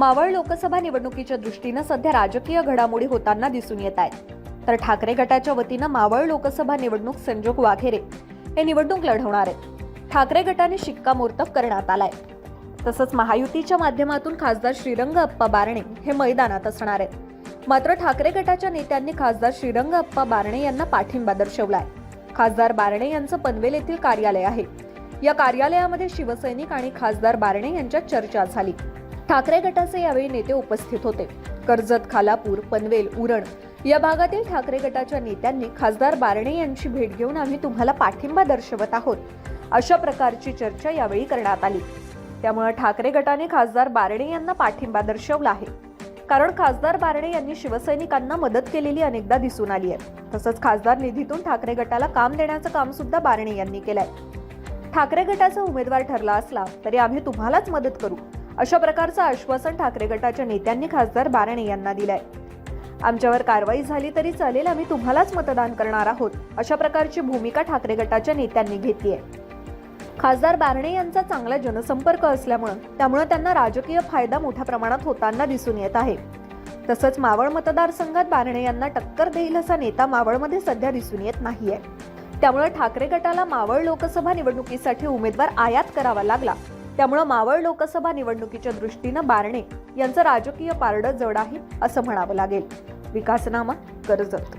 मावळ लोकसभा निवडणुकीच्या दृष्टीनं सध्या राजकीय घडामोडी होताना दिसून येत आहेत. तर ठाकरे गटाच्या वतीनं मावळ लोकसभा निवडणूक संजोग वाघेरे हे निवडणूक लढवणार आहेत. ठाकरे गटाने शिक्कामोर्तब करण्यात आलाय. तसंच महायुतीच्या माध्यमातून खासदार श्रीरंग अप्पा बारणे हे मैदानात असणार आहेत. मात्र ठाकरे गटाच्या नेत्यांनी खासदार श्रीरंग अप्पा बारणे यांना पाठिंबा दर्शवलाय. खासदार बारणे यांचं पनवेल येथील कार्यालय आहे. या कार्यालयामध्ये शिवसैनिक आणि खासदार बारणे यांच्यात चर्चा झाली. ठाकरे गटाचे यावेळी नेते उपस्थित होते. कर्जत खालापूर पनवेल उरण या भागातील ठाकरे गटाच्या नेत्यांनी खासदार बारणे यांची भेट घेऊन आम्ही तुम्हाला पाठिंबा दर्शवत आहोत. अशा प्रकारची चर्चा यावेळी करण्यात आली. त्यामुळे ठाकरे गटाने खासदार बारणे यांना पाठिंबा दर्शवला आहे. कारण खासदार बारणे यांनी शिवसैनिकांना मदत केलेली अनेकदा दिसून आली आहे. तसंच खासदार निधीतून ठाकरे गटाला काम देण्याचं काम सुद्धा बारणे यांनी केलंय. ठाकरे गटाचा उमेदवार ठरला असला तरी आम्ही तुम्हालाच मदत करू. अशा प्रकारचं आश्वासन ठाकरे गटाच्या नेत्यांनी खासदार बारणे यांना दिलंय. आमच्यावर कारवाई झाली तरी चालेल आम्ही तुम्हालाच मतदान करणार आहोत अशा प्रकारची भूमिका ठाकरे गटाच्या नेत्यांनी घेतली आहे खासदार बारणे यांचा चांगला जनसंपर्क असल्यामुळं त्यामुळे त्यांना राजकीय फायदा मोठ्या प्रमाणात होताना दिसून येत आहे. तसंच मावळ मतदारसंघात बारणे यांना टक्कर देईल असा नेता मावळमध्ये सध्या दिसून येत नाहीये. त्यामुळे ठाकरे गटाला मावळ लोकसभा निवडणुकीसाठी उमेदवार आयात करावा लागला. त्यामुळं मावळ लोकसभा निवडणुकीच्या दृष्टीनं बारणे यांचं राजकीय पारडं जड आहे असं म्हणावं लागेल. विकासनामा कर्जत.